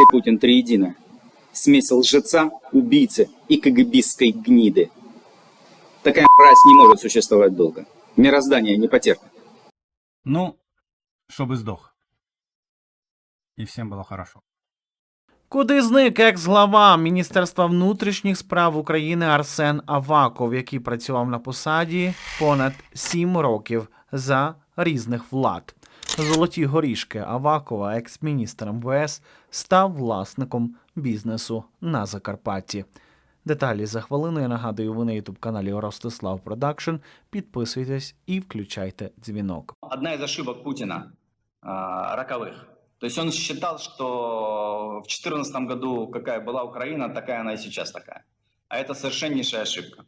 и Путин триедино. Смесь лжеца, убийцы и КГБистской гниды. Такая мразь не может существовать долго. Мироздание не потерпит. Ну, чтобы сдох. И всем было хорошо. Куди зник екс-глава Міністерства внутрішніх справ України Арсен Аваков, який працював на посаді понад сім років за різних влад. Золоті горішки Авакова, екс-міністр МВС, став власником бізнесу на Закарпатті. Деталі за хвилину я нагадую, ви на ютуб каналі Ростислав Продакшн. Підписуйтесь і включайте дзвінок. Одна из ошибок Путина, а, роковых. То есть он считал, что в 2014 году какая была Украина, такая она и сейчас такая. А это совершеннейшая ошибка.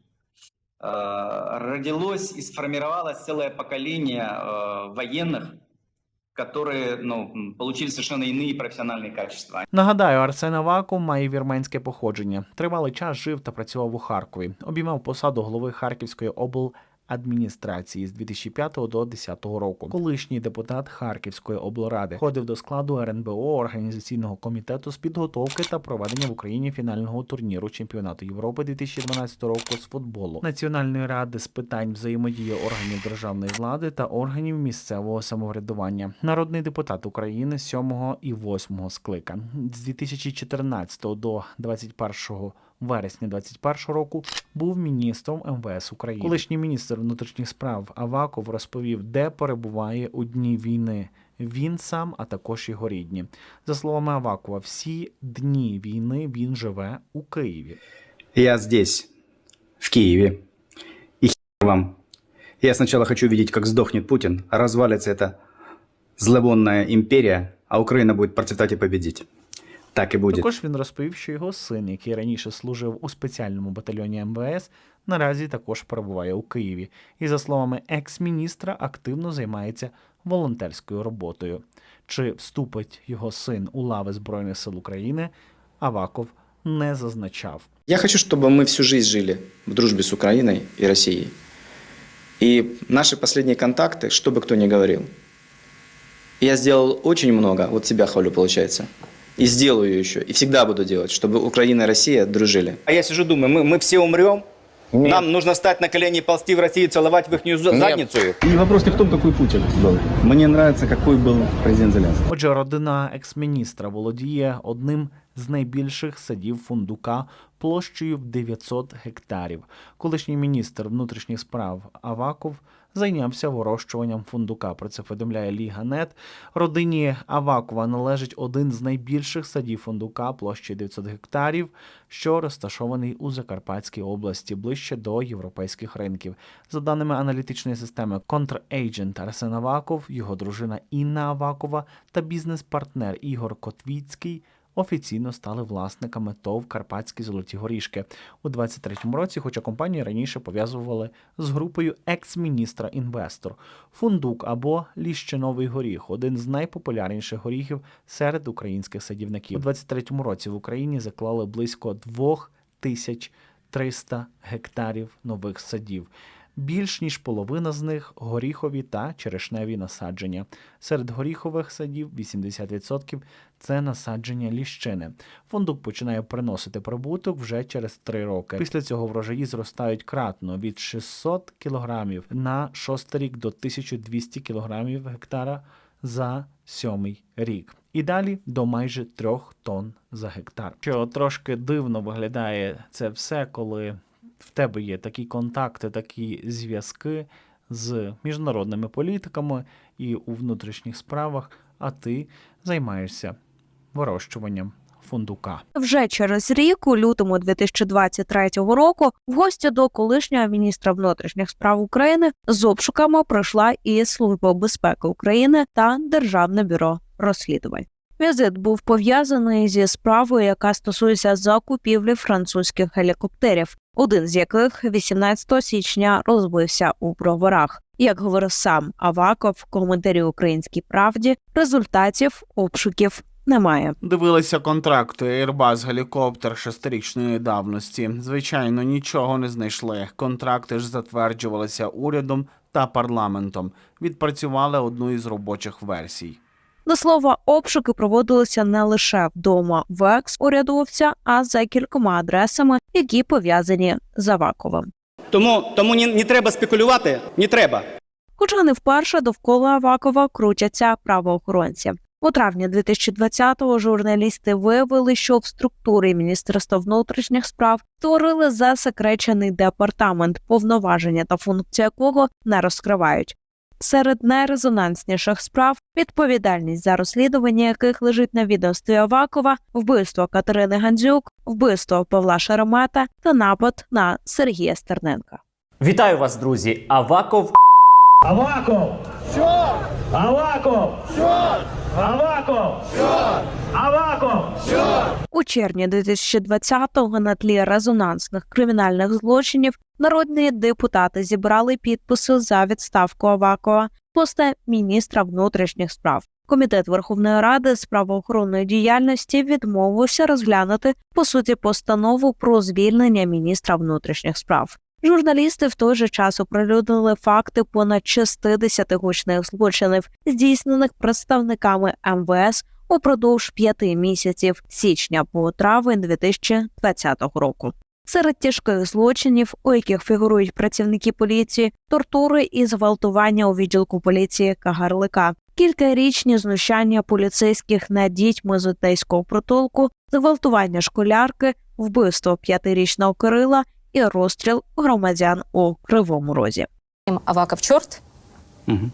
А, Родилось и сформировалось целое поколение а, военных, которые ну, м, получили совершенно иные профессиональные качества. Нагадаю, Арсен Аваков має вірменське походження. Тривалий час жив та працював у Харкові. Обіймав посаду голови Харківської обладміністрації з 2005 до 2010 року. Колишній депутат Харківської облради ходив до складу РНБО організаційного комітету з підготовки та проведення в Україні фінального турніру чемпіонату Європи 2012 року з футболу, Національної ради з питань взаємодії органів державної влади та органів місцевого самоврядування. Народний депутат України 7 і 8 скликань з 2014 до 21 вересня 2021 року був міністром МВС України. Колишній міністр внутрішніх справ Аваков розповів, де перебуває у дні війни. Він сам, а також його рідні. За словами Авакова, всі дні війни він живе у Києві. Я здесь, в Киеве. И хер вам. Я сначала хочу видеть, как сдохнет Путин, развалится эта зловонная империя, а Украина будет процветать и победить. Так и будет. Також він розповів, що його син, який раніше служив у спеціальному батальйоні МВС, наразі також перебуває у Києві і, за словами екс-міністра, активно займається волонтерською роботою. Чи вступить його син у лави Збройних сил України, Аваков не зазначав. Я хочу, чтобы мы всю жизнь жили в дружбе с Украиной и Россией. И наши последние контакты, что бы кто ни говорил, я сделал очень много, вот себя хвалю, получается. И сделаю еще, и всегда буду делать, чтобы Украина и Россия дружили. А я сижу, думаю, мы, мы все умрем? Нам нужно встать на колени, ползти в Россию, целовать в их задницу. И вопрос не в том, какой Путин был. Мне нравится, какой был президент Зеленский. Отже, родина екс-міністра володіє одним з найбільших садів фундука площею в 900 гектарів. Колишній міністр внутрішніх справ Аваков зайнявся вирощуванням фундука. Про це повідомляє Ліга Нет. Родині Авакова належить один з найбільших садів фундука площею 900 гектарів, що розташований у Закарпатській області ближче до європейських ринків. За даними аналітичної системи контрейджент Арсен Аваков, його дружина Інна Авакова та бізнес-партнер Ігор Котвіцький офіційно стали власниками ТОВ Карпатські Золоті Горішки у 23-му році, хоча компанію раніше пов'язували з групою екс-міністра інвестор. Фундук або ліщиновий горіх один з найпопулярніших горіхів серед українських садівників. У 23-му році в Україні заклали близько 2300 гектарів нових садів. Більш ніж половина з них горіхові та черешневі насадження. Серед горіхових садів 80% це насадження ліщини. Фундук починає приносити прибуток вже через 3 роки. Після цього врожаї зростають кратно від 600 кг на шостий рік до 1200 кг гектара за сьомий рік. І далі до майже трьох тонн за гектар. Що трошки дивно виглядає це все, коли в тебе є такі контакти, такі зв'язки з міжнародними політиками і у внутрішніх справах, а ти займаєшся вирощуванням фундука. Вже через рік, у лютому 2023 року, в гості до колишнього міністра внутрішніх справ України з обшуками прийшла і Служба безпеки України та Державне бюро розслідувань. Візит був пов'язаний зі справою, яка стосується закупівлі французьких гелікоптерів, один з яких 18 січня розбився у броварах. Як говорив сам Аваков в коментарі Українській правді, результатів обшуків немає. Дивилися контракти Airbus гелікоптер шестирічної давності. Звичайно, нічого не знайшли. Контракти ж затверджувалися урядом та парламентом. Відпрацювали одну із робочих версій. До слова, обшуки проводилися не лише вдома в екс-урядовця, а за кількома адресами, які пов'язані з Аваковим. Тому, тому не, не треба спекулювати, не треба. Хоча не вперше довкола Авакова крутяться правоохоронці. У травні 2020-го журналісти виявили, що в структурі Міністерства внутрішніх справ створили засекречений департамент, повноваження та функції якого не розкривають. Серед найрезонансніших справ відповідальність за розслідування яких лежить на відомстві Авакова, вбивство Катерини Гандзюк, вбивство Павла Шеремета та напад на Сергія Стерненка. Вітаю вас, друзі! Аваков Аваков! Що? Аваков! Що? Аваков! Що? Аваков! У червні 2020-го на тлі резонансних кримінальних злочинів народні депутати зібрали підписи за відставку Авакова поста міністра внутрішніх справ. Комітет Верховної Ради з правоохоронної діяльності відмовився розглянути по суті постанову про звільнення міністра внутрішніх справ. Журналісти в той же час оприлюднили факти понад 60 гучних злочинів, здійснених представниками МВС упродовж п'яти місяців січня по травень 2020 року. Серед тяжких злочинів, у яких фігурують працівники поліції, тортури і зґвалтування у відділку поліції Кагарлика, кількарічні знущання поліцейських над дітьми з одеського притулку, зґвалтування школярки, вбивство п'ятирічного Кирила і розстріл громадян у Кривому Розі. Аваков черт? Мгм.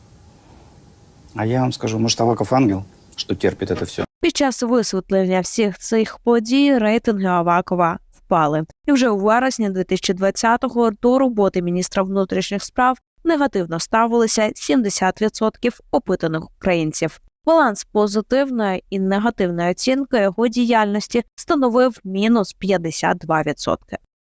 А я вам скажу, может, Аваков ангел, что терпит это все? Під час висвітлення всіх цих подій рейтинги Авакова впали, і вже у вересні 2020-го до роботи міністра внутрішніх справ негативно ставилися 70% опитаних українців. Баланс позитивної і негативної оцінки його діяльності становив мінус 52%.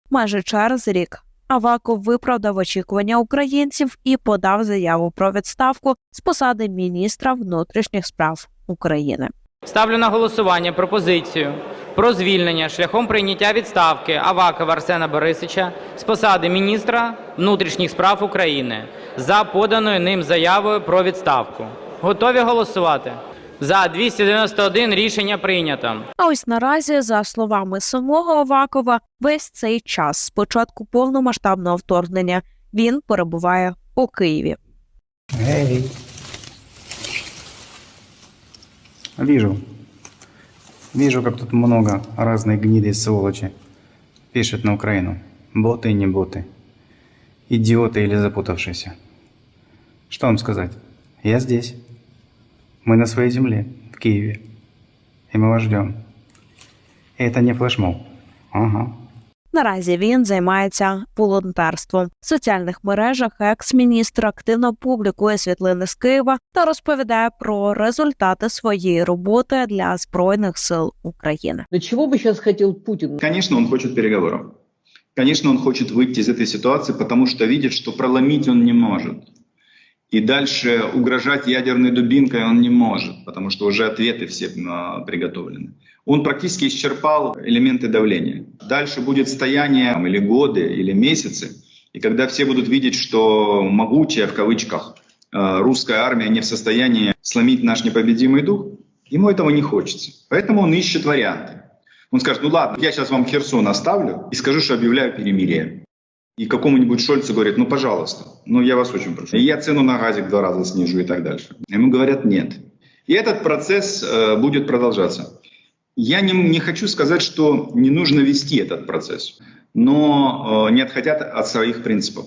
Майже через рік Аваков виправдав очікування українців і подав заяву про відставку з посади міністра внутрішніх справ України. Ставлю на голосування пропозицію про звільнення шляхом прийняття відставки Авакова Арсена Борисовича з посади міністра внутрішніх справ України за поданою ним заявою про відставку. Готові голосувати? За 291 рішення прийнято. А ось наразі, за словами самого Авакова, весь цей час з початку повномасштабного вторгнення він перебуває у Києві. Эй. Вижу. Вижу, как тут много разной гниды и сволочи пишет на Украину. Боты и не боты. Идиоты или запутавшиеся. Что вам сказать? Я здесь. Мы на своей земле, в Киеве. И мы вас ждем. Это не флешмоб. Ага. Наразі він займається волонтерством. В соціальних мережах екс-міністр активно публікує світлини з Києва та розповідає про результати своєї роботи для збройних сил України. Да чего бы сейчас хотел Путин? Конечно, он хочет переговоров. Конечно, он хочет выйти из этой ситуации, потому что видит, что проломить он не может. И дальше угрожать ядерной дубинкой он не может, потому что уже ответы все а, приготовлены. Он практически исчерпал элементы давления. Дальше будет стояние или годы, или месяцы. И когда все будут видеть, что могучая, в кавычках, э, русская армия не в состоянии сломить наш непобедимый дух, ему этого не хочется. Поэтому он ищет варианты. Он скажет, ну ладно, я сейчас вам Херсон оставлю и скажу, что объявляю перемирие. И какому-нибудь Шольцу говорит, ну пожалуйста, ну я вас очень прошу. Я цену на газик два раза снижу и так дальше. Ему говорят нет. И этот процесс э, будет продолжаться. Я не, не хочу сказать, что не нужно вести этот процесс, но э, не отходят от своих принципов.